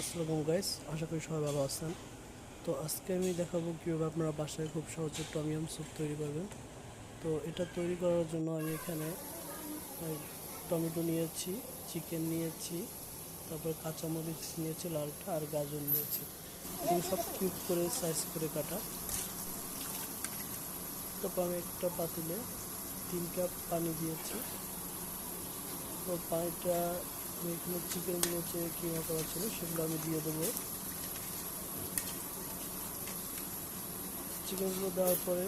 আসসালামু গাইস আশা করি সবাই ভালো আছেন। তো আজকে আমি দেখাবো কীভাবে আপনারা বাসায় খুব সহজে টমিয়াম স্যুপ তৈরি করবেন। তো এটা তৈরি করার জন্য আমি এখানে টমেটো নিয়েছি, চিকেন নিয়েছি, তারপরে কাঁচামরিচ নিয়েছি, লালটা আর গাজর নিয়েছি। এগুলো সব কিউব করে সাইজ করে কাটা। তারপর আমি একটা পাতিলে তিন কাপ পানি দিয়েছি। তো পানিটা এখানে চিকেনগুলো যে কিমা করা ছিল, সেগুলো আমি দিয়ে দেবো। চিকেনগুলো দেওয়ার পরে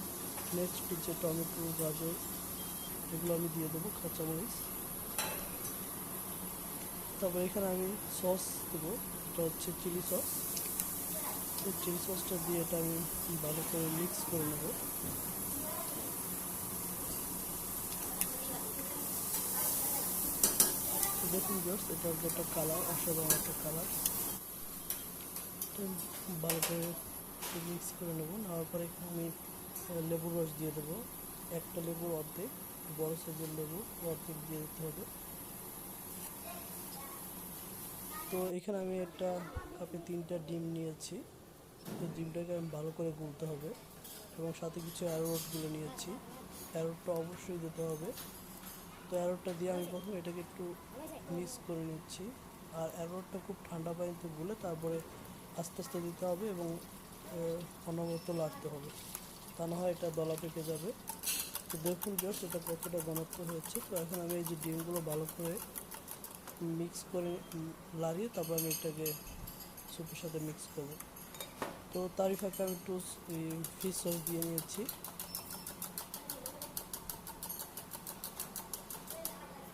নেক্সট যে টমেটো, গাজর, এগুলো আমি দিয়ে দেবো, কাঁচামরিচ। তারপর এখানে আমি সস দেবো, এটা হচ্ছে চিলি সস চিলি সসটা দিয়ে এটা আমি ভালো করে মিক্স করে নেব। দেখুন জাস্ট এটার যে একটা কালার অসাধারণ একটা কালার ভালো করে মিক্স করে নেব, নেওয়ার পরে আমি লেবুর রস দিয়ে দেবো। একটা লেবুর অর্ধেক, বড় সাইজের লেবু অর্ধেক দিয়ে দিতে হবে। তো এখানে আমি একটা কাপে তিনটা ডিম নিয়েছি। তো ডিমটাকে আমি ভালো করে গুলতে হবে এবং সাথে কিছু অ্যারোটগুলো নিয়েছি। অ্যারোটটা অবশ্যই দিতে হবে। তো অ্যারোটটা দিয়ে আমি প্রথমে এটাকে একটু মিক্স করে নিচ্ছি। আর অ্যারোটটা খুব ঠান্ডা পানিতে গুলে তারপরে আস্তে আস্তে দিতে হবে এবং অনবরত লাগতে হবে। তা না হয় এটা দলা পেকে যাবে। তো দেখুন জাস্ট এটা কতটা ঘনত্ব হয়েছে। তো এখন আমি এই যে ডিমগুলো ভালো করে মিক্স করে লাড়িয়ে তারপর আমি এটাকে স্যুপের সাথে মিক্স করব। তো তারই ফাঁকে আমি একটু ফিশ সস দিয়ে নিয়েছি।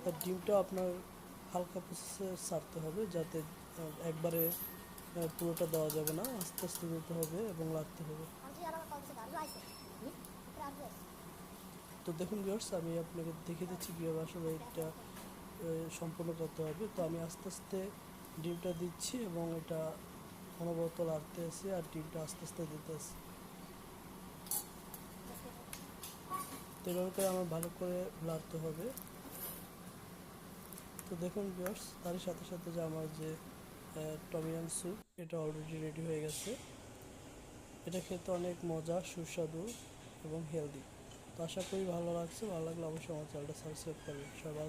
আর ডিমটা আপনার হালকা প্রসেসে ছাড়তে হবে যাতে একবারে পুরোটা দেওয়া যাবে না। আস্তে আস্তে দিতে হবে এবং লাগতে হবে। আছে তো দেখুন ভিউয়ার্স আমি আপনাকে দেখে দিচ্ছি কীভাবে আসলে এটা সম্পূর্ণ করতে হবে। তো আমি আস্তে আস্তে ডিমটা দিচ্ছি এবং এটা অনবরত লাগতে আসি আর ডিমটা আস্তে আস্তে দিতে আসি তো এভাবে করে আমার ভালো করে লাড়তে হবে। তো দেখুন ভিউয়ার্স তার সাথে সাথে যে আমার যে টমিয়াম স্যুপ এটা অলরেডি রেডি হয়ে গেছে। এটা খেতে অনেক মজা, সুস্বাদু এবং হেলদি তো আশা করি ভালো লাগছে, ভালো লাগলে অবশ্যই আমার চ্যানেলটা সাবস্ক্রাইব করবেন। সবাই